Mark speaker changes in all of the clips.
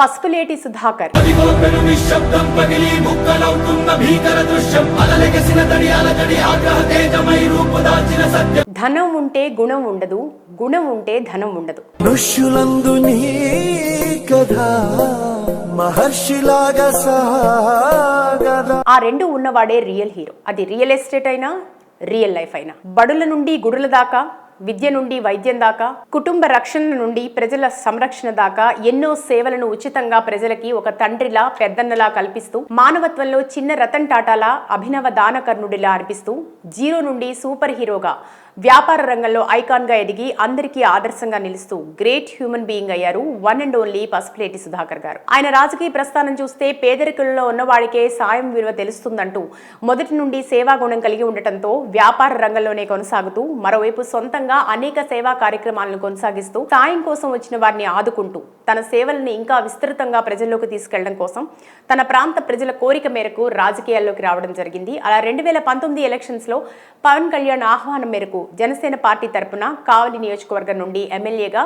Speaker 1: పసుపులేటి సుధాకర్.
Speaker 2: పదిగోపెను నిశ్శబ్దం పగిలి ముక్కలవుతున్న భీకర దృశ్యం. అలలెగసిన తడి అలజడి ఆగ్రహ తేజమై రూపుదాల్చిన సత్యం.
Speaker 1: ధనం ఉంటే గుణం ఉండదు గుణం ఉంటే ధనం ఉండదు.
Speaker 3: ఋషులందు నీ కథ మహర్షిలాగా సాగదా.
Speaker 1: ఆ రెండు ఉన్నవాడే రియల్ హీరో. అది రియల్ ఎస్టేట్ అయినా రియల్ లైఫ్ అయినా. బడుల నుండి గుడుల దాకా విద్య నుండి వైద్యం దాకా కుటుంబ రక్షణ నుండి ప్రజల సంరక్షణ దాకా ఎన్నో సేవలను ఉచితంగా ప్రజలకి ఒక తండ్రిలా పెద్దన్నలా కల్పిస్తూ మానవత్వంలో చిన్న రతన్ టాటాలా అభినవ దానకర్ణుడిలా అర్పిస్తూ జీరో నుండి సూపర్ హీరోగా వ్యాపార రంగంలో ఐకాన్గా ఎదిగి అందరికీ ఆదర్శంగా నిలుస్తూ గ్రేట్ హ్యూమన్ బీయింగ్ అయ్యారు one and only Pasupuleti Sudhakar garu. ఆయన రాజకీయ ప్రస్థానం చూస్తే పేదరికంలో ఉన్నవాడికే సాయం విలువ తెలుస్తుందంటూ మొదటి నుండి సేవా గుణం కలిగి ఉండటంతో వ్యాపార రంగంలోనే కొనసాగుతూ మరోవైపు సొంతంగా అనేక సేవా కార్యక్రమాలను కొనసాగిస్తూ సాయం కోసం వచ్చిన వారిని ఆదుకుంటూ తన సేవలను ఇంకా విస్తృతంగా ప్రజల్లోకి తీసుకెళ్ళడం కోసం తన ప్రాంత ప్రజల కోరిక మేరకు రాజకీయాల్లోకి రావడం జరిగింది. అలా రెండు వేల పంతొమ్మిది ఎలక్షన్స్ లో పవన్ కళ్యాణ్ ఆహ్వానం మేరకు జనసేన పార్టీ తరపున కావలి నియోజకవర్గం నుండి ఎమ్మెల్యేగా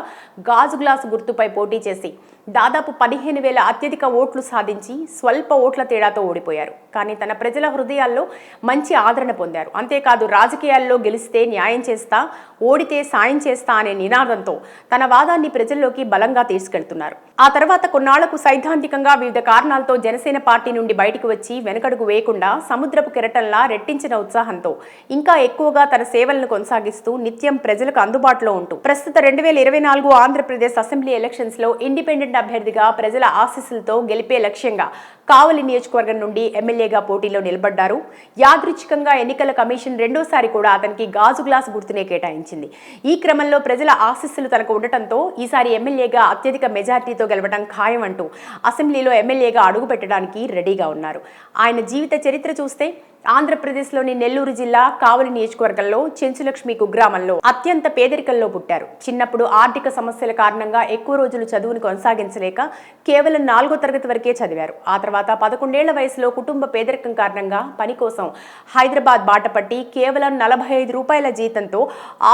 Speaker 1: గాజు గ్లాసు గుర్తుపై పోటీ చేసి దాదాపు పదిహేను వేల అత్యధిక ఓట్లు సాధించి స్వల్ప ఓట్ల తేడాతో ఓడిపోయారు. కానీ తన ప్రజల హృదయాల్లో మంచి ఆదరణ పొందారు. అంతేకాదు రాజకీయాల్లో గెలిస్తే న్యాయం చేస్తా ఓడితే సాయం చేస్తా అనే నినాదంతో తన వాదాన్ని ప్రజల్లోకి బలంగా తీసుకెళ్తున్నారు. ఆ తర్వాత కొన్నాళ్ళకు సైద్ధాంతికంగా వివిధ కారణాలతో జనసేన పార్టీ నుండి బయటకు వచ్చి వెనకడుగు వేయకుండా సముద్రపు కెరటంలా రెట్టించిన ఉత్సాహంతో ఇంకా ఎక్కువగా తన సేవలను కొనసాగిస్తూ నిత్యం ప్రజలకు అందుబాటులో ఉంటూ ప్రస్తుత రెండు వేల ఇరవై నాలుగు ఆంధ్రప్రదేశ్ అసెంబ్లీ ఎలక్షన్స్లో ఇండిపెండెంట్ అభ్యర్థిగా ప్రజల ఆశీస్సులతో గెలిపే లక్ష్యంగా కావలి నియోజకవర్గం నుండి ఎమ్మెల్యేగా పోటీలో నిలబడ్డారు. యాదృచ్ఛికంగా ఎన్నికల కమిషన్ రెండోసారి కూడా అతనికి గాజు గ్లాస్ గుర్తునే కేటాయించింది. ఈ క్రమంలో ప్రజల ఆశీస్సులు తనకు ఉండటంతో ఈసారి ఎమ్మెల్యేగా అత్యధిక మెజార్టీతో గెలవడం ఖాయం అంటూ అసెంబ్లీలో ఎమ్మెల్యేగా అడుగు పెట్టడానికి రెడీగా ఉన్నారు. ఆయన జీవిత చరిత్ర చూస్తే ఆంధ్రప్రదేశ్లోని నెల్లూరు జిల్లా కావలి నియోజకవర్గంలో చెంచులక్ష్మి కుగ్రామంలో అత్యంత పేదరికంలో పుట్టారు. చిన్నప్పుడు ఆర్థిక సమస్యల కారణంగా ఎక్కువ రోజులు చదువును కొనసాగించలేక కేవలం నాలుగో తరగతి వరకే చదివారు. ఆ తర్వాత పదకొండేళ్ళ వయసులో కుటుంబ పేదరికం కారణంగా పని కోసం హైదరాబాద్ బాటపట్టి కేవలం నలభై ఐదు రూపాయల జీతంతో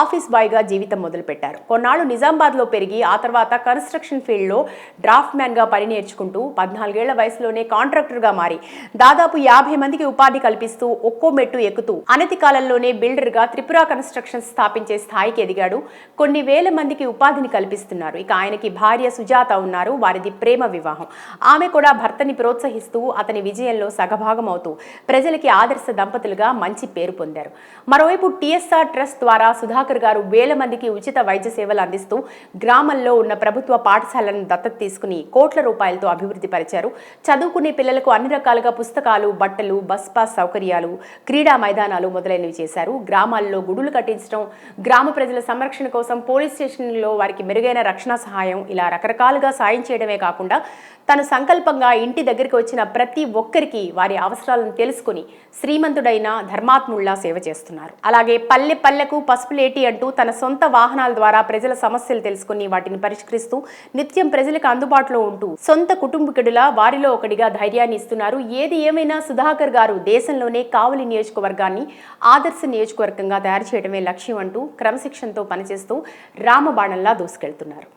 Speaker 1: ఆఫీస్ బాయ్గా జీవితం మొదలుపెట్టారు. కొన్నాళ్ళు నిజామాబాద్లో పెరిగి ఆ తర్వాత కన్స్ట్రక్షన్ ఫీల్డ్లో డ్రాఫ్ట్ మ్యాన్గా పని నేర్చుకుంటూ పద్నాలుగేళ్ళ వయసులోనే కాంట్రాక్టర్గా మారి దాదాపు యాభై మందికి ఉపాధి కల్పిస్తూ ఒక్కో మెట్టు ఎక్కుతూ అనతి కాలంలోనే బిల్డర్గా త్రిపుర కన్స్ట్రక్షన్ స్థాపించే స్థాయికి ఎదిగాడు. కొన్ని వేల మందికి ఉపాధిని కల్పిస్తున్నారు. ఇక ఆయనకి భార్య సుజాత ఉన్నారు. వారిది ప్రేమ వివాహం. ఆమె కూడా భర్తని ప్రోత్సహిస్తూ అతని విజయంలో సగభాగం అవుతూ ప్రజలకి ఆదర్శ దంపతులుగా మంచి పేరు పొందారు. మరోవైపు టీఎస్ఆర్ ట్రస్ట్ ద్వారా సుధాకర్ గారు వేల మందికి ఉచిత వైద్య సేవలు అందిస్తూ గ్రామంలో ఉన్న ప్రభుత్వ పాఠశాలను దత్తత తీసుకుని కోట్ల రూపాయలతో అభివృద్ధి పరిచారు. చదువుకునే పిల్లలకు అన్ని రకాలుగా పుస్తకాలు బట్టలు బస్ పాస్ సౌకర్యాలు క్రీడా మైదానాలు మొదలైనవి చేశారు. గ్రామాల్లో గుడులు కట్టించడం గ్రామ ప్రజల సంరక్షణ కోసం పోలీస్ స్టేషన్లో వారికి మెరుగైన రక్షణ సహాయం ఇలా రకరకాలుగా సాయం చేయడమే కాకుండా తను సంకల్పంగా ఇంటి దగ్గరికి వచ్చిన ప్రతి ఒక్కరికి వారి అవసరాలను తెలుసుకుని శ్రీమంతుడైన ధర్మాత్ముల్లా సేవ చేస్తున్నారు. అలాగే పల్లె పల్లెకు పసుపులేటి అంటూ తన సొంత వాహనాల ద్వారా ప్రజల సమస్యలు తెలుసుకుని వాటిని పరిష్కరిస్తూ నిత్యం ప్రజలకు అందుబాటులో ఉంటూ సొంత కుటుంబకుడిలా వారిలో ఒకటిగా ధైర్యాన్ని ఇస్తున్నారు. ఏది ఏమైనా సుధాకర్ గారు దేశంలోనే కావలి నియోజకవర్గాన్ని ఆదర్శ నియోజకవర్గంగా తయారు చేయడమే లక్ష్యం అంటూ క్రమశిక్షణతో పనిచేస్తూ రామబాణంలా దూసుకెళ్తున్నారు.